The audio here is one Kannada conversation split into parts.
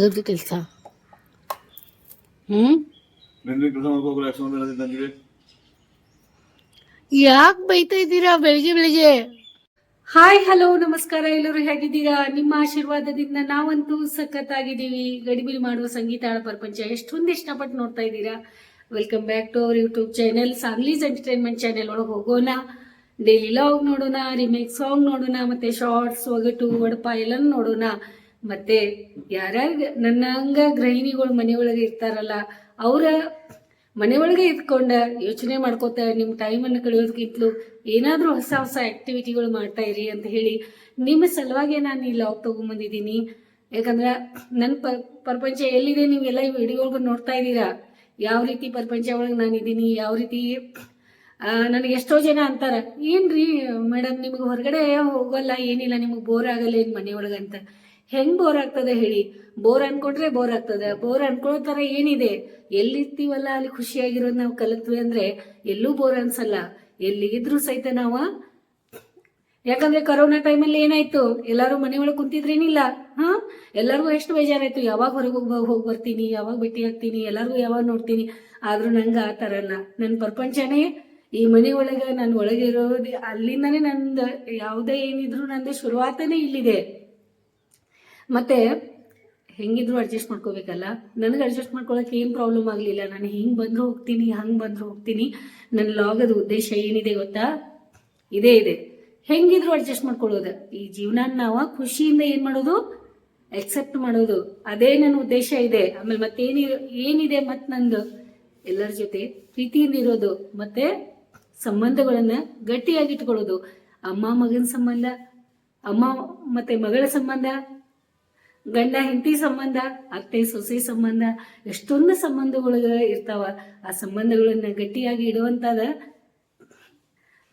ತೆಗೆದು ಕೆಲಸ. ಯಾಕೆ ಬೈತಾ ಇದ್ದೀರಾ ಬೆಳಿಗ್ಗೆ ಬೆಳಿಗ್ಗೆ? ಹಾಯ್ ಹಲೋ ನಮಸ್ಕಾರ ಎಲ್ಲರೂ ಹೇಗಿದ್ದೀರಾ? ನಿಮ್ಮ ಆಶೀರ್ವಾದದಿಂದ ನಾವಂತೂ ಸಖತ್ತಾಗಿದ್ದೀವಿ. ಗಡಿಬಿಲಿ ಮಾಡುವ ಸಂಗೀತ ಪ್ರಪಂಚ ಎಷ್ಟೊಂದು ಇಷ್ಟಪಟ್ಟು ನೋಡ್ತಾ ಇದ್ದೀರಾ. Welcome back to our YouTube channel ಸಾಂಗ್ಲೀಸ್ entertainment channel ಒಳಗೆ ಹೋಗೋಣ. ಡೈಲಿ ಲಾಗ್ ನೋಡೋಣ ರಿಮೇಕ್ ಸಾಂಗ್ ನೋಡೋಣ ಮತ್ತೆ ಶಾರ್ಟ್ಸ್ ಒಗಟು ಒಡಪ ಎಲ್ಲ ನೋಡೋಣ. ಮತ್ತೆ ಯಾರ್ಯಾರು ನನ್ನ ಅಂಗ ಗೃಹಿಣಿಗಳು ಮನೆಯೊಳಗೆ ಇರ್ತಾರಲ್ಲ, ಅವರ ಮನೆಯೊಳಗೆ ಇದ್ಕೊಂಡ ಯೋಚನೆ ಮಾಡ್ಕೋತ ನಿಮ್ಮ ಟೈಮನ್ನು ಕಳೆಯೋದಕ್ಕಿಂತಲೂ ಏನಾದರೂ ಹೊಸ ಹೊಸ ಆಕ್ಟಿವಿಟಿಗಳು ಮಾಡ್ತಾ ಇರಿ ಅಂತ ಹೇಳಿ ನಿಮ್ಮ ಸಲುವಾಗಿ ನಾನು ಈ ಲಾಗ್ ತೊಗೊಂಬಂದಿದ್ದೀನಿ. ಯಾಕಂದ್ರೆ ನನ್ನ ಪ, ಪ್ರಪಂಚ ಎಲ್ಲಿದೆ ನೀವೆಲ್ಲ ವಿಡಿಯೋಗಳು ನೋಡ್ತಾ ಇದ್ದೀರಾ? ಯಾವ ರೀತಿ ಪ್ರಪಂಚ ಒಳಗೆ ನಾನಿದ್ದೀನಿ, ಯಾವ ರೀತಿ ನನಗೆ ಎಷ್ಟೋ ಜನ ಅಂತಾರ, ಏನ್ರಿ ಮೇಡಮ್ ನಿಮಗೆ ಹೊರಗಡೆ ಹೋಗಲ್ಲ, ಏನಿಲ್ಲ, ನಿಮಗೆ ಬೋರ್ ಆಗಲ್ಲ ಏನು ಮನೆಯೊಳಗೆ ಅಂತ. ಹೆಂಗ್ ಬೋರ್ ಆಗ್ತದೆ ಹೇಳಿ? ಬೋರ್ ಅನ್ಕೊಂಡ್ರೆ ಬೋರ್ ಆಗ್ತದೆ. ಬೋರ್ ಅನ್ಕೊಳ್ಳೋ ತರ ಏನಿದೆ? ಎಲ್ಲಿರ್ತೀವಲ್ಲ ಅಲ್ಲಿ ಖುಷಿಯಾಗಿರೋದು ನಾವು ಕಲಿತ್ವಿ ಅಂದ್ರೆ ಎಲ್ಲೂ ಬೋರ್ ಅನ್ಸಲ್ಲ. ಎಲ್ಲಿಗಿದ್ರು ಸಹಿತ ನಾವು ಯಾಕಂದ್ರೆ ಕೊರೋನಾ ಟೈಮಲ್ಲಿ ಏನಾಯ್ತು? ಎಲ್ಲರೂ ಮನೆ ಒಳಗೆ ಕುಂತಿದ್ರೇನಿಲ್ಲ. ಹಾ? ಎಲ್ಲರಿಗೂ ಎಷ್ಟು ಬೇಜಾರಾಯ್ತು? ಯಾವಾಗ ಹೊರಗೆ ಹೋಗಿ ಹೋಗಿ ಬರ್ತೀನಿ? ಯಾವಾಗ ಭೇಟಿ ಆಗ್ತೀನಿ? ಎಲ್ಲರಿಗೂ ಯಾವಾಗ ನೋಡ್ತೀನಿ? ಆದ್ರೂ ನಂಗೆ ಆ ಥರ ಅಲ್ಲ. ನನ್ನ ಪ್ರಪಂಚನೇ ಈ ಮನೆ ಒಳಗೆ, ನಾನು ಒಳಗೆ ಇರೋದು ಅಲ್ಲಿಂದನೇ ನಂದು, ಯಾವುದೇ ಏನಿದ್ರು ನಂದು ಶುರುವಾತನೇ ಇಲ್ಲಿದೆ. ಮತ್ತೆ ಹೆಂಗಿದ್ರು ಅಡ್ಜಸ್ಟ್ ಮಾಡ್ಕೋಬೇಕಲ್ಲ? ನನಗೆ ಅಡ್ಜಸ್ಟ್ ಮಾಡ್ಕೊಳಕ್ಕೆ ಏನು ಪ್ರಾಬ್ಲಮ್ ಆಗಲಿಲ್ಲ. ನಾನು ಹಿಂಗೆ ಬಂದರೂ ಹೋಗ್ತೀನಿ, ಹಂಗೆ ಬಂದರೂ ಹೋಗ್ತೀನಿ. ನನ್ನ ಲಾಗದ ಉದ್ದೇಶ ಏನಿದೆ ಗೊತ್ತಾ? ಇದೇ ಇದೆ. ಹೆಂಗಿದ್ರು ಅಡ್ಜಸ್ಟ್ ಮಾಡ್ಕೊಳ್ಳೋದು? ಈ ಜೀವನ ನಾವು ಖುಷಿಯಿಂದ ಏನು ಮಾಡೋದು? ಎಕ್ಸೆಪ್ಟ್ ಮಾಡೋದು. ಅದೇ ನನ್ನ ಉದ್ದೇಶ ಇದೆ. ಆಮೇಲೆ ಮತ್ತೇನಿ, ಏನಿದೆ ಮತ್ತೆ ನಂದು? ಎಲ್ಲರ ಜೊತೆ ಪ್ರೀತಿಯಿಂದ ಇರೋದು ಮತ್ತೆ ಸಂಬಂಧಗಳನ್ನ ಗಟ್ಟಿಯಾಗಿ ಇಟ್ಕೊಳ್ಳೋದು. ಅಮ್ಮ ಮಗನ ಸಂಬಂಧ, ಅಮ್ಮ ಮತ್ತೆ ಮಗಳ ಸಂಬಂಧ ಗಂಡ ಹೆಂಡತಿ ಸಂಬಂಧ, ಅತ್ತೆ ಸೊಸೆ ಸಂಬಂಧ, ಎಷ್ಟೊಂದು ಸಂಬಂಧಗಳು ಇರ್ತಾವ. ಆ ಸಂಬಂಧಗಳನ್ನ ಗಟ್ಟಿಯಾಗಿ ಇಡುವಂತಾದ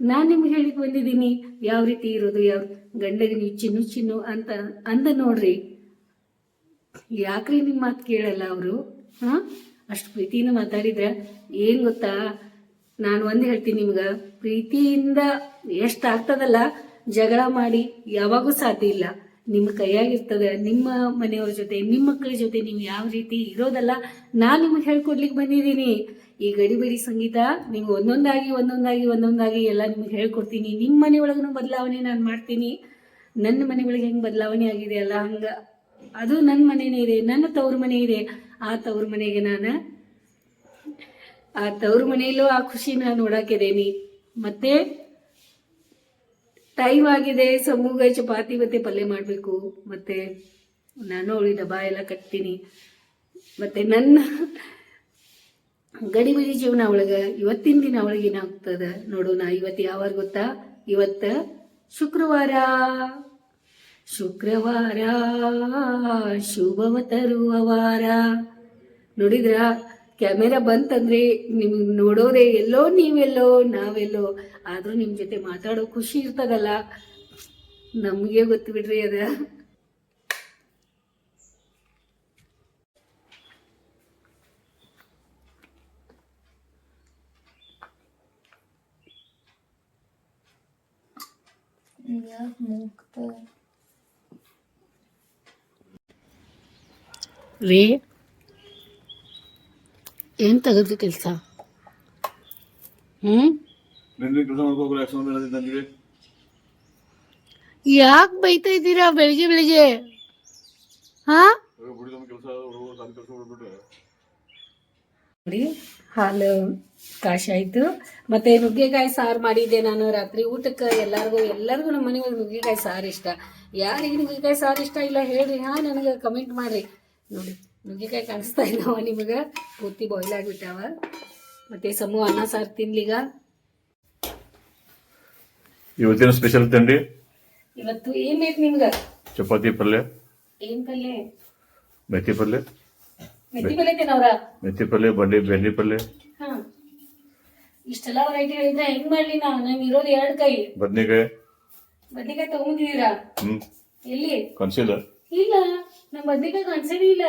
ನಾನ್ ನಿಮ್ಗೆ ಹೇಳಿಕ್ ಬಂದಿದ್ದೀನಿ. ಯಾವ ರೀತಿ ಇರೋದು, ಯಾವ ಗಂಡಗೆ ಚಿನ್ನು ಚಿನ್ನು ಅಂತ ಅಂದ ನೋಡ್ರಿ. ಯಾಕ್ರಿ ನಿಮ್ಮ ಮಾತು ಕೇಳಲ್ಲ ಅವರು? ಹಾ? ಅಷ್ಟು ಪ್ರೀತಿಯಿಂದ ಮಾತಾಡಿದ್ರೆ ಏನ್ ಗೊತ್ತಾ? ನಾನು ಒಂದು ಹೇಳ್ತೀನಿ ನಿಮ್ಗ. ಪ್ರೀತಿಯಿಂದ ಎಷ್ಟು ಆಗ್ತದಲ್ಲ, ಜಗಳ ಮಾಡಿ ಯಾವಾಗೂ ಸಾಧ್ಯ ಇಲ್ಲ. ನಿಮ್ಮ ಕೈಯಾಗಿರ್ತದೆ, ನಿಮ್ಮ ಮನೆಯವ್ರ ಜೊತೆ, ನಿಮ್ಮ ಮಕ್ಕಳ ಜೊತೆ ನೀವು ಯಾವ ರೀತಿ ಇರೋದಲ್ಲ, ನಾನು ನಿಮಗೆ ಹೇಳ್ಕೊಡ್ಲಿಕ್ಕೆ ಬಂದಿದ್ದೀನಿ. ಈ ಗಡಿಬಿಡಿ ಸಂಗೀತ, ನೀವು ಒಂದೊಂದಾಗಿ ಒಂದೊಂದಾಗಿ ಒಂದೊಂದಾಗಿ ಎಲ್ಲ ನಿಮ್ಗೆ ಹೇಳ್ಕೊಡ್ತೀನಿ. ನಿಮ್ಮ ಮನೆಯೊಳಗೂ ಬದಲಾವಣೆ ನಾನು ಮಾಡ್ತೀನಿ. ನನ್ನ ಮನೆ ಒಳಗೆ ಹೆಂಗೆ ಬದಲಾವಣೆ ಆಗಿದೆ ಅಲ್ಲ ಹಂಗೆ. ಅದು ನನ್ನ ಮನೆನೇ ಇದೆ, ನನ್ನ ತವ್ರ ಮನೆ ಇದೆ. ಆ ತವ್ರ ಮನೆಗೆ ನಾನು, ಆ ತವ್ರ ಮನೆಯಲ್ಲೂ ಆ ಖುಷಿ ನಾನು ಮತ್ತೆ ಟೈಮ್ ಆಗಿದೆ ಸಮೂಗ ಚಪಾತಿ ಮತ್ತೆ ಪಲ್ಯ ಮಾಡಬೇಕು. ಮತ್ತೆ ನಾನು ಅವಳಿ ಡಬ್ಬ ಎಲ್ಲ ಕಟ್ತೀನಿ. ಮತ್ತೆ ನನ್ನ ಗಡಿಬಿಡಿ ಜೀವನ ಒಳಗೆ ಇವತ್ತಿನ ದಿನ ಒಳಗೆ ಏನಾಗ್ತದ ನೋಡೋಣ. ಇವತ್ತು ಯಾವಾಗ ಗೊತ್ತಾ? ಇವತ್ತ ಶುಕ್ರವಾರ. ಶುಕ್ರವಾರ, ಶುಭವ ತರುವ ವಾರ. ನೋಡಿದ್ರ? ಕ್ಯಾಮೆರಾ ಬಂತಂದ್ರೆ ನಿಮ್ಗೆ ನೋಡೋರೆ ಎಲ್ಲೋ ನೀವೆಲ್ಲೋ ನಾವೆಲ್ಲೋ ಆದ್ರೂ ನಿಮ್ ಜೊತೆ ಮಾತಾಡೋ ಖುಷಿ ಇರ್ತದಲ್ಲ? ನಮಗೆ ಗೊತ್ತು ಬಿಡ್ರಿ ಅದ. ರೀ ಏನ್ ತೆಗೆದು ಕೆಲಸ? ಯಾಕೆ ಬೈತಾ ಇದ್ದೀರಾ ಬೆಳಿಗ್ಗೆ ಬೆಳಿಗ್ಗೆ? ಹಾ? ನೋಡಿ ಹಾಲು ಕಾಶ ಆಯ್ತು. ಮತ್ತೆ ನುಗ್ಗೆಕಾಯಿ ಸಾರು ಮಾಡಿದ್ದೆ ನಾನು ರಾತ್ರಿ. ಊಟಕ್ಕೆ ಎಲ್ಲಾರ್ಗು ಎಲ್ಲರಿಗೂ ನಮ್ಮ ಮನೆಗೆ ನುಗ್ಗೆಕಾಯಿ ಸಾರು ಇಷ್ಟ. ಯಾರಿಗೆ ನುಗ್ಗೆಕಾಯಿ ಸಾರು ಇಷ್ಟ ಇಲ್ಲ ಹೇಳ್ರಿ. ಹಾ ನನಗೆ ಕಮೆಂಟ್ ಮಾಡ್ರಿ. ನೋಡಿ. ನುಗ್ಗೆಕಾಯಿ ಕಾಣಿಸ್ತಾ ಇದ್ದಾವ ನಿಮಗೆ? ಪೂರ್ತಿ ಬಾಯ್ಲ್ ಆಗಿಬಿಟ್ಟಾವ. ಮತ್ತೆ ಸಮೂಹ ಅನ್ನ ಸಾರು ತಿನ್ಲೀಗ? ಇವತ್ತಿನ ಸ್ಪೆಷಲ್ ತಿಂಡಿ? ಇವತ್ತು ಏನ್ ಬೇಕು ನಿಮ್ಗೆ? ಚಪಾತಿ ಪಲ್ಯ. ಏನ್ ಪಲ್ಯ? ಮೆಥಿ ಪಲ್ಯ. ಮೆಥಿ ಪಲ್ಯ ತಿನ್ನವ್ರ? ಮೆಥಿ ಪಲ್ಯ ಬಂಡಿ ಬೆಂಡಿ ಪಲ್ಯ. ಹಾ. ಇಷ್ಟೆಲ್ಲ ವೆರೈಟಿ ಹೇಳಿದ್ರೆ ಹೆಂಗ್ ಮಾಡ್ಲಿ ನಾವು? ನಂಗೆ ಇರೋದು ಎರಡ್ ಕೈ. ಬದ್ನಿಕಾಯಿ. ಬದ್ನೆಕಾಯಿ ತಗೊಂಡಿದ್ದೀರಾ ಹ್ಮ್. ಎಲ್ಲಿ? ಕನ್ಸಿಲ್ಲ ಇಲ್ಲ. ನಮ್ಮ ಬದ್ನಿಕಾಯಿ ಇಲ್ಲ.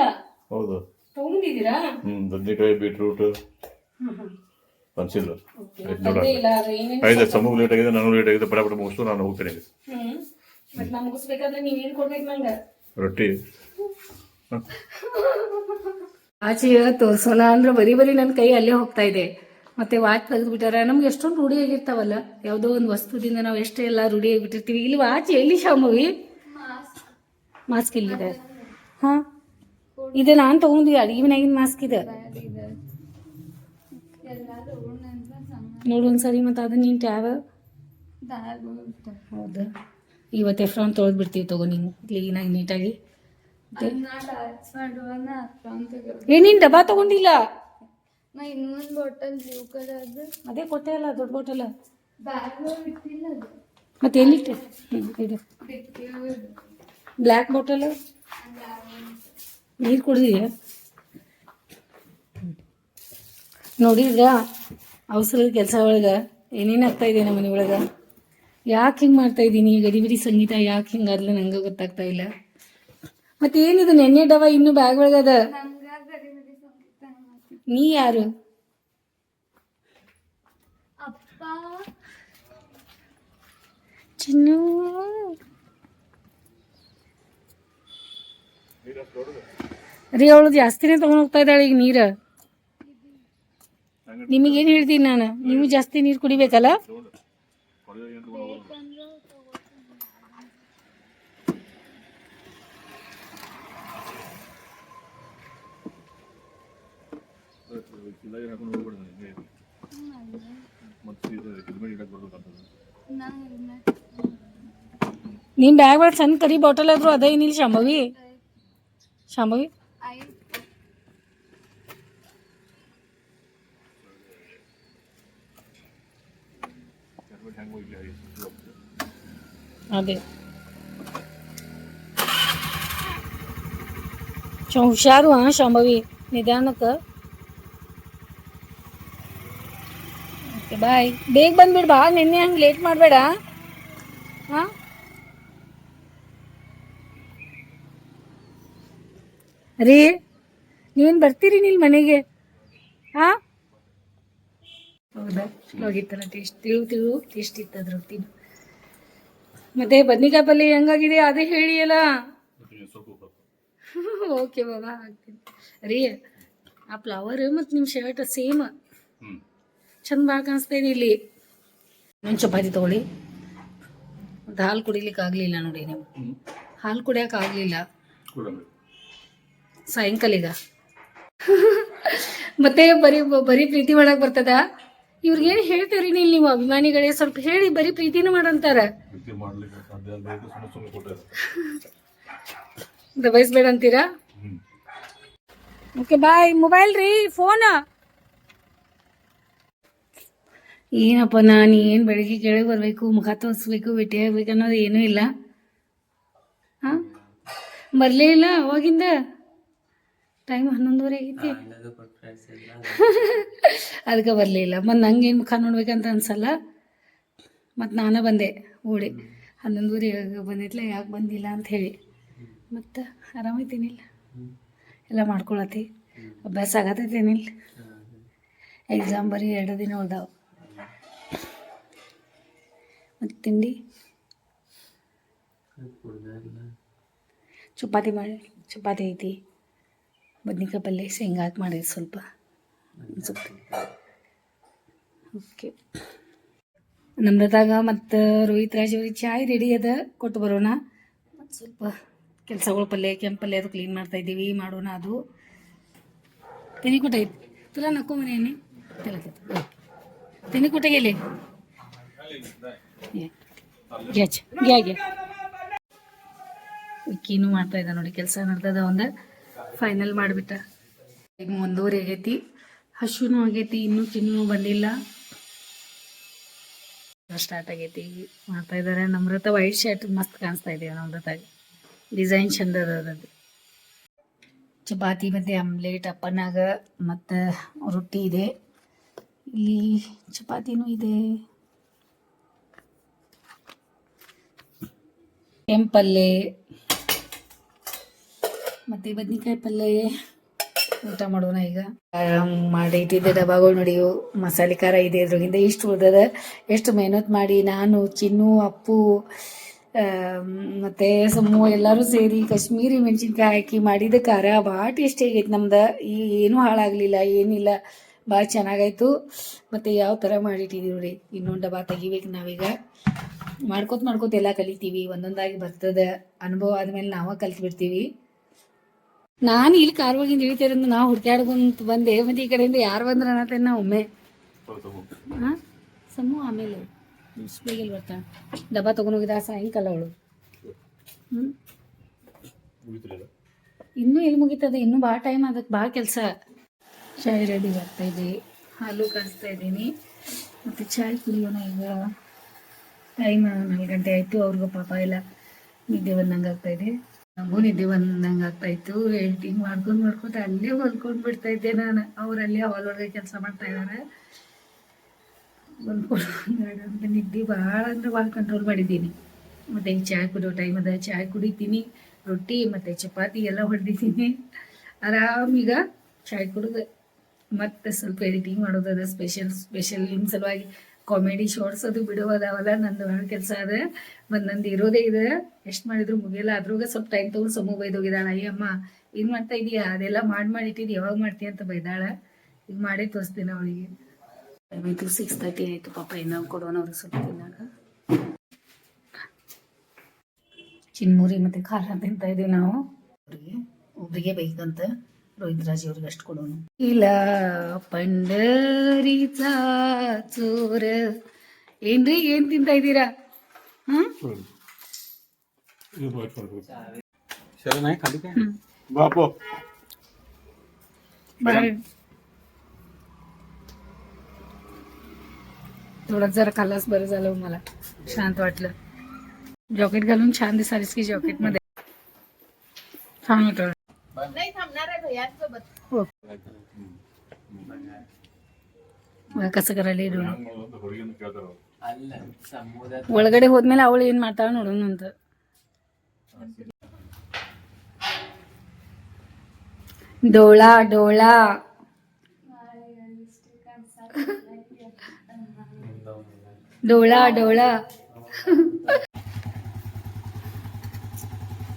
ಹೌದು. ತಗೊಂಡಿದ್ದೀರಾ? ಹ್ಮ್ ಬದ್ನಿಕಾಯಿ ಬೀಟ್ರೂಟ್ ಪನ್ಸಿಲ್. ಐದು ಸಮೂಹ ಲೇಟ್. ಆಗಿದೆ ನಾನು ಲೇಟ್ ಆಗಿದೆ ಪಟ ಪಟ ಮುಗಿಸ್ತು ನಾನು ಹೋಗ್ತೇನೆ. ಹ್ಮ್ ಮತ್ ನಾ ಮುಗಿಸ್ಬೇಕಾದ್ರೆ ನೀವೇನ್ ಕೊಡ್ಬೇಕು ನಂಗ? ರೊಟ್ಟಿ. ಆಚೆ ತೋರ್ಸೋಣ ಅಂದ್ರೆ ಬರೀ ಬರೀ ನನ್ನ ಕೈ ಅಲ್ಲೇ ಹೋಗ್ತಾ ಇದೆ. ಮತ್ತೆ ವಾಚ್ ತೆಗೆದು ಬಿಟ್ಟಾರೆ ನಮ್ಗೆ ಎಷ್ಟೊಂದು ರೂಢಿ ಆಗಿರ್ತಾವಲ್ಲ. ಯಾವುದೋ ಒಂದು ವಸ್ತುದಿಂದ ನಾವು ಎಷ್ಟೇ ಎಲ್ಲ ರೂಢಿ ಆಗಿಬಿಟ್ಟಿರ್ತೀವಿ. ಇಲ್ಲಿ ವಾಚ್ ಎಲ್ಲಿ ಶಾಮವಿ? ಮಾಸ್ಕ್ ಇಲ್ಲಿದೆ ಹಾ? ಇದೆ ನಾನು ತಗೊಂಡಿ ಅಡಿಗೆ ಮನ್ಯಾಗಿನ ಮಾಸ್ಕ್ ಇದೆ. ನೋಡು ಒಂದ್ಸರಿ ಮತ್ತೆ ಅದು ನೀನು ಟ್ಯಾಬ್ ಹೌದಾ. ಇವತ್ತೆ ಫ್ರಾನ್ ತೊಳೆದು ಬಿಡ್ತೀವಿ ತಗೋ ನೀನು. ಕ್ಲೀನಾಗಿ ನೀಟಾಗಿ ಏ ನೀನು ಡಬ್ಬಾ ತಗೊಂಡಿಲ್ಲ? ಇನ್ನೊಂದು ಬಾಟಲ್ ಬ್ಲೂ ಕಲರ್ದು ಅದೇ. ಕೊಟ್ಟೆ ಅಲ್ಲ ದೊಡ್ಡ ಬಾಟಲ್ ಮತ್ತೆ ಎಲ್ಲಿಟ್ಟೆ ಇದು. ಬ್ಲ್ಯಾಕ್ ಬಾಟಲ್ ನೀರು ಕುಡಿದಿ. ನೋಡಿದ್ರ ಅವಸರದ ಕೆಲಸ ಒಳಗೆ ಏನೇನು ಆಗ್ತಾ ಇದೆ ನಮ್ಮ ಮನೆ ಒಳಗೆ? ಯಾಕೆ ಹಿಂಗೆ ಮಾಡ್ತಾ ಇದ್ದೀನಿ ಗಡಿಬಿಡಿ ಸಂಗೀತ ಯಾಕೆ ಹಿಂಗಾದ್ಲ ನಂಗೆ ಗೊತ್ತಾಗ್ತಾ ಇಲ್ಲ. ಮತ್ತೆ ಏನಿದು ನೆನ್ನೆ ಡವ ಇನ್ನೂ ಬ್ಯಾಗ್ ಒಳಗದ ನೀ ಯಾರು? ಅಪ್ಪ. ಚಿನ್ನು. ರೀ, ಅವಳು ಜಾಸ್ತಿನೇ ತಗೊಂಡು ಹೋಗ್ತಾ ಇದ್ದಾಳೆ ಈಗ ನೀರು. ನಿಮಗೇನು ಹೇಳ್ತೀನಿ ನಾನು? ನೀವು ಜಾಸ್ತಿ ನೀರು ಕುಡಿಬೇಕಲ್ಲ? ನಿಮ್ಮ ಬ್ಯಾಗ್ ಒಳಗೆ ಸಣ್ಣ ಕರಿ ಬಾಟಲ್ ಆದ್ರೂ ಅದೇ ಏನಿಲ್ಲ ಶಾಂಭವಿ? ಶಾಂಭವಿ ಐ ಹೆಲ್ಮೆಟ್ ಹೆಂಗೆ ಹೋಗ್ಲಿ ಹಾಗೆ ಅದೇ ಚ ಹುಷಾರು ಹಾ ಶಾಂಭವಿ ನಿಧಾನಕ್ಕೆ ಓಕೆ ಬಾಯ್ ಬೇಗ ಬಂದ್ಬಿಡು ಬಾ ನಿನ್ನೆ ಹಂಗೆ ಲೇಟ್ ಮಾಡಬೇಡ ಹಾಂ ರೀ ನೀವೇನು ಬರ್ತೀರಿ ನಿಲ್ ಮನೆಗೆ? ಹಾಂ ಹೌದಾ? ಹೋಗಿತ್ತಲ್ಲ ಟೇಸ್ಟ್ ತಿಳು ತಿಳು ಟೇಸ್ಟ್ ಇತ್ತು ಅದ್ರ ತಿನ್ನು ಮತ್ತೆ ಬದ್ನಿಕಾಯಿ ಪಲ್ಯ ಹೆಂಗಾಗಿದೆ? ಅದೇ ಹೇಳಿ ಅಲ್ಲ ಓಕೆ ಬಾಬಾ, ಹಾಕ್ತೀನಿ. ರೀ ಆ ಫ್ಲವರ್ ಮತ್ತು ನಿಮ್ಮ ಶರ್ಟ್ ಸೇಮ್ ಚಂದ ಭಾಳ ಕಾಣಿಸ್ತೇನೆ ಇಲ್ಲಿ. ಇನ್ನೊಂದು ಚಪಾತಿ ತಗೊಳ್ಳಿ. ಮತ್ತು ಹಾಲು ಕುಡಿಲಿಕ್ಕೆ ಆಗಲಿಲ್ಲ ನೋಡಿ ನೀವು. ಹಾಲು ಕುಡಿಯೋಕೆ ಆಗಲಿಲ್ಲ. ಕೊಡಂಬಿ ಸಾಯಂಕಾಲಿಗ ಮತ್ತೆ ಬರೀ ಬರೀ ಪ್ರೀತಿ ಮಾಡಕ್ ಬರ್ತದ? ಇವ್ರಿಗೇನು ಹೇಳ್ತೀರಿ ನೀವು ನೀವು ಅಭಿಮಾನಿಗಳೇ? ಸ್ವಲ್ಪ ಹೇಳಿ ಬರೀ ಪ್ರೀತಿನೂ ಮಾಡಂತಾರ. ದಬಾಯಿಸ್ಬೇಡ ಅಂತೀರಾ? Okay bye. ಮೊಬೈಲ್ ರೀ ಫೋನ್. ಏನಪ್ಪ ನಾನು ಏನು ಬೆಳಿಗ್ಗೆ ಕೆಳಗೆ ಬರಬೇಕು ಮುಖ ತೋರಿಸ್ಬೇಕು ಭೇಟಿ ಆಗ್ಬೇಕು ಅನ್ನೋದು ಏನೂ ಇಲ್ಲ. ಹಾಂ? ಬರಲೇ ಇಲ್ಲ ಅವಾಗಿಂದ? ಟೈಮ್ ಹನ್ನೊಂದುವರೆ ಆಗೈತಿ ಅದಕ್ಕೆ ಬರಲಿಲ್ಲ. ಮತ್ತು ನಂಗೇನು ಮುಖ ನೋಡ್ಬೇಕಂತ ಅನ್ಸಲ್ಲ. ಮತ್ತು ನಾನು ಬಂದೆ ಓಡಿ. ಹನ್ನೊಂದುವರೆ ಬಂದಿತ್ತಲ್ಲ ಯಾಕೆ ಬಂದಿಲ್ಲ ಅಂತ ಹೇಳಿ. ಮತ್ತು ಆರಾಮೈತೇನಿಲ್ಲ. ಎಲ್ಲ ಮಾಡ್ಕೊಳತಿ. ಅಭ್ಯಾಸ ಆಗತ್ತೈತೇನಿಲ್ಲ ಎಕ್ಸಾಮ್ ಬರೀ ಎರಡು ದಿನ ಉಳ್ದಾವ. ಮತ್ತು ತಿಂಡಿ? ಚಪಾತಿ ಮಾಡಿ ಚಪಾತಿ ಐತಿ. ಬದ್ನಿಕಾಯಿ ಪಲ್ಯ ಶೇಂಗಾ ಹಾಕಿ ಸ್ವಲ್ಪ ಓಕೆ. ನಮ್ರತಾಗ ಮತ್ತು ರೋಹಿತ್ ರಾಜ್ ಚಾಯ್ ರೆಡಿ ಅದ, ಕೊಟ್ಟು ಬರೋಣ. ಮತ್ತು ಸ್ವಲ್ಪ ಕೆಲಸಗಳು ಪಲ್ಯ, ಕೆಂಪು ಪಲ್ಯ ಅದು ಕ್ಲೀನ್ ಮಾಡ್ತಾ ಇದ್ದೀವಿ, ಮಾಡೋಣ ಅದು. ತಿನ್ನಿಕೂಟ ಐತಿ ತುಲ ನಕ್ಕೋ ತಿನಿ ಕೂಟ ಗೆಲ್ಲಿ ಗ್ಯಾಚ್. ಗ್ಯಾ ಗ್ಯಾ. ವಿಕ್ಕೀನು ಮಾಡ್ತಾ ಇದ್ದ ನೋಡಿ, ಕೆಲಸ ನಡ್ತದ ಒಂದು ಫೈನಲ್ ಮಾಡಿಬಿಟ್ಟ. ಈಗ ಒಂದೂವರೆ ಆಗೈತಿ. ಹಸುನೂ ಆಗೈತಿ, ಇನ್ನೂ ತಿನ್ನೂ ಬಂದಿಲ್ಲ. ಸ್ಟಾರ್ಟ್ ಆಗೈತಿ. ಮಾಡ್ತಾ ಇದ್ದಾರೆ ನಮ್ರತ ವೈಟ್ ಶರ್ಟ್ ಮಸ್ತ್ ಕಾಣಿಸ್ತಾ ಇದೆ ನಮ್ರತಾಗ ಡಿಸೈನ್ ಚಂದ ಅದ ಅದ್ರದ್ದು. ಚಪಾತಿ, ಮತ್ತು ಆಮ್ಲೆಟ್ ಅಪ್ಪನಾಗ ಮತ್ತು ರೊಟ್ಟಿ ಇದೆ. ಇಲ್ಲಿ ಚಪಾತಿನೂ ಇದೆ. ಕೆಂಪಲ್ಲೆ ಮತ್ತು ಬದ್ನಿಕಾಯಿ ಪಲ್ಯ ಊಟ ಮಾಡೋಣ ಈಗ. ಮಾಡಿ ಇಟ್ಟಿದ್ದೆ ಡಬ್ಬಗಳು ನೋಡಿ. ಮಸಾಲೆ ಖಾರ ಇದೆ ಇದ್ರೊಳಗಿಂದ. ಇಷ್ಟು ಉಳ್ದದ? ಎಷ್ಟು ಮೆಹನತ್ ಮಾಡಿ ನಾನು, ಚಿನ್ನು, ಅಪ್ಪು ಮತ್ತು ಸಮೂಹ ಎಲ್ಲರೂ ಸೇರಿ ಕಾಶ್ಮೀರಿ ಮೆಣಸಿನ್ಕಾಯಿ ಹಾಕಿ ಮಾಡಿದ ಖಾರ ಭಾಳ ಟೇಸ್ಟಿ ಆಗೈತೆ ನಮ್ದು. ಈ ಏನೂ ಹಾಳಾಗಲಿಲ್ಲ, ಏನಿಲ್ಲ. ಭಾಳ ಚೆನ್ನಾಗಾಯ್ತು. ಮತ್ತು ಯಾವ ಥರ ಮಾಡಿಟ್ಟಿದ್ದೀವಿ ನೋಡಿ. ಇನ್ನೊಂದು ಡಬ್ಬ ತೆಗಿಬೇಕು ನಾವೀಗ. ಮಾಡ್ಕೋತ ಮಾಡ್ಕೋತ ಎಲ್ಲ ಕಲಿತೀವಿ. ಒಂದೊಂದಾಗಿ ಬರ್ತದೆ. ಅನುಭವ ಆದ್ಮೇಲೆ ನಾವೇ ಕಲ್ತು ಬಿಡ್ತೀವಿ ನಾನು ಇಲ್ಲಿ ಕಾರವಾಗಿಂದ ಇಳಿತೀರಂದು ನಾವು ಹುಡ್ಕ್ಯಾಡ್ಕೊಂತ ಬಂದೆ ಮತ್ತೆ ಈ ಕಡೆಯಿಂದ ಯಾರು ಬಂದ್ರ ಅನ್ನತ್ತೆ ನಾ ಒಮ್ಮೆ. ಹಾಂ? ಸಮೂಹ ಆಮೇಲೆ ಬೇಗಲ್ಲಿ ಬರ್ತಾ ಡಬ್ಬ ತೊಗೊಂಡೋಗಿದ ಸಾಯಂಕಾಲ ಅವಳು. ಮುಗಿತಿಲ್ಲ ಇನ್ನೂ ಎಲ್ಲಿ ಮುಗಿತದೆ? ಇನ್ನೂ ಭಾಳ ಟೈಮ್ ಅದಕ್ಕೆ ಭಾಳ ಕೆಲಸ. ಚಾಯ್ ರೆಡಿ ಬರ್ತಾ ಇದೆ. ಹಾಲು ಕಾಯಿಸ್ತಾ ಇದ್ದೀನಿ. ಮತ್ತು ಚಾಯ್ ಕುಡಿಯೋಣ ಈಗ. ಟೈಮ್ ನಾಲ್ಕು ಗಂಟೆ ಆಯಿತು. ಅವ್ರಿಗೂ ಪಾಪ ಎಲ್ಲ ನಿದ್ದೆ ಬಂದಂಗೆ ಆಗ್ತಾ ಇದೆ. ನಮಗೂ ನಿದ್ದೆ ಬಂದಂಗೆ ಆಗ್ತಾ ಇತ್ತು ಎಡಿಟಿಂಗ್ ಮಾಡ್ಕೊಂಡು ಮಾಡ್ಕೊತ ಅಲ್ಲೇ ಹೊಲ್ಕೊಂಡು ಬಿಡ್ತಾ ಇದ್ದೆ ನಾನು. ಹಾಲ್ ಒಳಗೆ ಕೆಲಸ ಮಾಡ್ತಾ ಇದ್ದಾರೆ ನಿದ್ದೆ ಭಾಳ ಅಂದ್ರೆ ಭಾಳ ಕಂಟ್ರೋಲ್ ಮಾಡಿದ್ದೀನಿ. ಮತ್ತು ಈಗ ಚಾಯ್ ಕುಡಿಯೋ ಟೈಮ್ ಅದ. ಚಾಯ್ ಕುಡಿತೀನಿ. ರೊಟ್ಟಿ ಮತ್ತು ಚಪಾತಿ ಎಲ್ಲ ಹೊಡೆದಿದ್ದೀನಿ. ಆರಾಮೀಗ ಚಾಯ್ ಕುಡಿದು. ಮತ್ತೆ ಸ್ವಲ್ಪ ಎಡಿಟಿಂಗ್ ಮಾಡೋದದ ಸ್ಪೆಷಲ್ ಸ್ಪೆಷಲ್ ನಿಮ್ಮ ಸಲುವಾಗಿ ಕಾಮಿಡಿ ಶಾರ್ಟ್ಸ್ ಅದು ಬಿಡೋದಾವಲ್ಲ ನಂದು ಭಾಳ ಕೆಲಸ ಅದ. ಮತ್ತು ನಂದು ಇರೋದೇ ಇದೆ. ಎಷ್ಟು ಮಾಡಿದ್ರು ಮುಗಿಯಲ್ಲ. ಅದ್ರಾಗ ಸ್ವಲ್ಪ ಟೈಮ್ ತೊಗೊಂಡು ಬೈದೋಗಿದ್ದಾಳ ಬೈದೋಗಿದ್ದಾಳೆ ಅಯ್ಯಮ್ಮ ಏನು ಮಾಡ್ತಾ ಇದೀಯಾ? ಅದೆಲ್ಲ ಮಾಡಿ ಮಾಡಿ ಇಟ್ಟಿದ್ದು ಯಾವಾಗ ಮಾಡ್ತೀಯ ಅಂತ ಬೈದಾಳ. ಈಗ ಮಾಡೇ ತೋರಿಸ್ತೀನಿ ಅವಳಿಗೆ. ಆಯ್ತು ಸಿಕ್ಸ್ ತರ್ಟಿ ಆಯಿತು ಪಾಪ ಇನ್ನೊಂದು ಕೊಡೋಣ ಅವ್ರಿಗೆ ಸ್ವಲ್ಪ ತಿನ್ನಾಗ ಚಿನ್ಮೂರಿ ಮತ್ತು ಖಾರ ತಿಂತಾ ಇದೀವಿ ನಾವು. ಒಬ್ರಿಗೆ ಒಬ್ಬರಿಗೆ ಬೇಕಂತ. रोहितराजे कडून. इला पंढरीचा चोर. येन रे तीन ताई तिरा. खाल्लास बरं झालं मला. शांत वाटलं. जॉकेट घालून छान दिसालीस की जॉकेटमध्ये छान होत. हो बघा कसं करायला डोळे ಹ್ಯಾಂಗ್ ಮಾಡೋದು ಅಂತ ಹೊರಗಿಂದ ಕೇಳ್ತಾರ ಅವ್ರು. ಅಲ್ಲ ಸಮುದ್ರ ಒಳಗಡೆ ಹೋದ್ಮೇಲೆ ಅವಳು ಏನ್ ಮಾಡ್ತಾಳ ನೋಡೋಣ ಅಂತ ಡೋಳಾ ಡೋಳಾ ಡೋಳಾ ಡೋಳಾ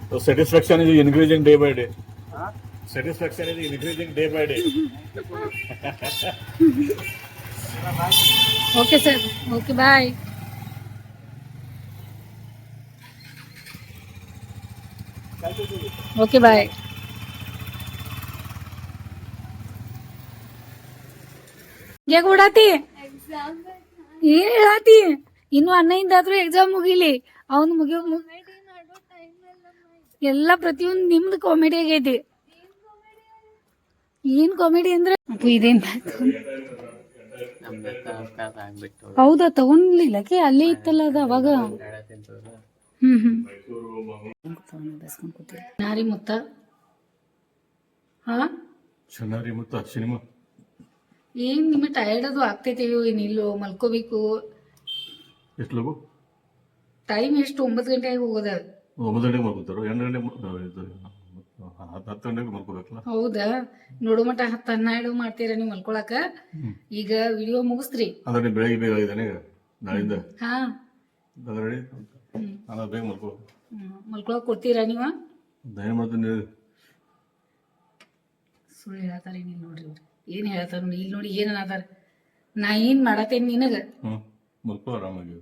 So satisfaction is increasing day by day. Satisfaction is increasing day by day. Okay sir okay bye okay bye ಯಾಕೆ ಓಡಾತಿ? ಏನ್ ಹೇಳಾತಿ? ಇನ್ನು ಅಣ್ಣಯಿಂದಾದ್ರೂ ಎಕ್ಸಾಮ್ ಮುಗಿಲಿ. ಅವನು ಮುಗಿಯೋ ಎಲ್ಲ ಪ್ರತಿಯೊಂದು ನಿಮ್ದು ಕಾಮಿಡಿ ಆಗೈತಿ. ಏನ್ ಕಾಮಿಡಿ ಅಂದ್ರೆ? ಅಪ್ಪು ಇದೇನ್ ಹೌದಾ ತಗೊಂಡ್ಲಿಲ್ಲ ಆಗ್ಬಿಟ್ಟು ಹೌದಾ ತಗೊಂಡ್ಲಿಲ್ಲಕ್ಕೆ ಅಲ್ಲೇ ಇತ್ತಲ್ಲ ಅದ ಅವಾಗ? ಹ್ಮ್ ಹ್ಮ್. ನಾರಿ ಮುತ್ತ. ಹಾ ಚೆನ್ನಾರಿ ಮುತ್ತ ಸಿನಿಮಾ. ಏನ್ ನಿಮ್ಮ ಟೈರ್ಡ್ ಅದು? ಆಗ್ತೈತೆಯೋ ಏನಿಲ್ಲೋ ಮಲ್ಕೋಬೇಕು. ಎಷ್ಟು ಲಗು? ಟೈಮ್ ಎಷ್ಟು? ಒಂಬತ್ತು ಗಂಟೆಗೆ ಹೋಗೋದ ಒಂಬತ್ತು ಗಂಟೆಗೆ ಮಲ್ಕೋತಾರೋ? ಎಂಟು ಇದು ಹತ್ತು ಗಂಟೆಗೆ ಮಲ್ಕೋಬೇಕಲ್ಲ? ಹೌದಾ? ನೋಡು ಮಟ ಹತ್ತು ಹನ್ನೆರಡು ಮಾಡ್ತೀರಾ ನೀವು ಮಲ್ಕೊಳಕ? ಈಗ ವಿಡಿಯೋ ಮುಗಿಸ್ರಿ. ಅಂದ್ರೆ ನೀವು ಬೆಳಗ್ಗೆ ಬೇಗ ಇದ್ದಾನೆ ನಾಳಿಂದ? ಹಾ. ಅದರಡಿ ಹ್ಮ್. ನಾನು ಬೇಗ ಮಲ್ಕೋ. ಹ್ಮ್. ಮಲ್ಕೊಳಕ್ ಕೊಡ್ತೀರಾ ನೀವ? ದಯ ಮಾಡ್ತೀನಿ ಸುಳ್ಳು ಹೇಳತ್ತಾರ ನೀವು ನೋಡ್ರಿ ಇವ್ರು? ಏನ್ ಹೇಳ್ತಾರ ನೋಡಿ ಇಲ್ಲಿ ನೋಡಿ ಏನ್ ಅನ್ನತಾರ? ನಾ ಏನ್ ಮಾಡತ್ತೇನ್ ನಿನಗ? ಹ್ಞೂ ಮಲ್ಕೋ ಆರಾಮಾಗಿ.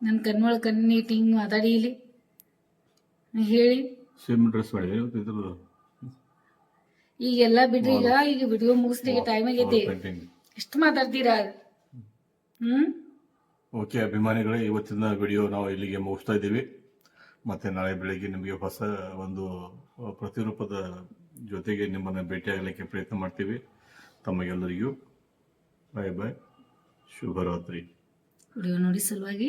ನನ್ನ ಕಣ್ಣೊಳ ಕಣ್ಣಿಟ್ಟು ಹಿಂಗ್ ಮಾತಾಡಿ ಇಲ್ಲಿ. ಹೇಳಿ. ಸೇಮ್ ಡ್ರೆಸ್ ಮಾಡಿ ಇದ್ರದ್ದು ಈಗೆಲ್ಲ ಬಿಡ್ರಿ ಈಗ ಈಗ ವಿಡಿಯೋ ಮುಗಿಸ್ಲಿಕ್ಕೆ ಟೈಮ್ ಆಗೈತಿ ಪೇಂಟಿಂಗ್ ಎಷ್ಟು ಮಾತಾಡ್ತೀರಾ? ಹ್ಮ್? ಓಕೆ ಅಭಿಮಾನಿಗಳೇ ಇವತ್ತಿನ ವಿಡಿಯೋ ನಾವು ಇಲ್ಲಿಗೆ ಮುಗಿಸ್ತಾ ಇದ್ದೀವಿ. ಮತ್ತೆ ನಾಳೆ ಬೆಳಿಗ್ಗೆ ನಿಮಗೆ ಹೊಸ ಒಂದು ಪ್ರತಿರೂಪದ ಜೊತೆಗೆ ನಿಮ್ಮನ್ನು ಭೇಟಿಯಾಗಲಿಕ್ಕೆ ಪ್ರಯತ್ನ ಮಾಡ್ತೀವಿ. ತಮಗೆಲ್ಲರಿಗೂ ಬಾಯ್ ಬಾಯ್ ಶುಭರಾತ್ರಿ. ವಿಡಿಯೋ ನೋಡಿ ಸಲುವಾಗಿ.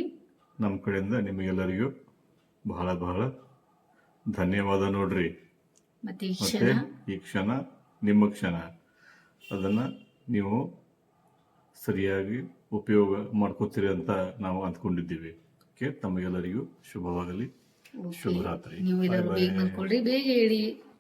ನಮ್ಮ ಕಡೆಯಿಂದ ನಿಮಗೆಲ್ಲರಿಗೂ ಬಹಳ ಬಹಳ ಧನ್ಯವಾದ ನೋಡ್ರಿ. ಮತ್ತೆ ಈ ಕ್ಷಣ? ನಿಮ್ಮ ಕ್ಷಣ. ಅದನ್ನು ನೀವು ಸರಿಯಾಗಿ ಉಪಯೋಗ ಮಾಡ್ಕೋತೀರಿ ಅಂತ ನಾವು ಅಂದ್ಕೊಂಡಿದ್ದೀವಿ. ಓಕೆ ತಮಗೆಲ್ಲರಿಗೂ ಶುಭವಾಗಲಿ. ಶುಭರಾತ್ರಿ. ನೀವು. ಬೇಗ ಹೇಳಿ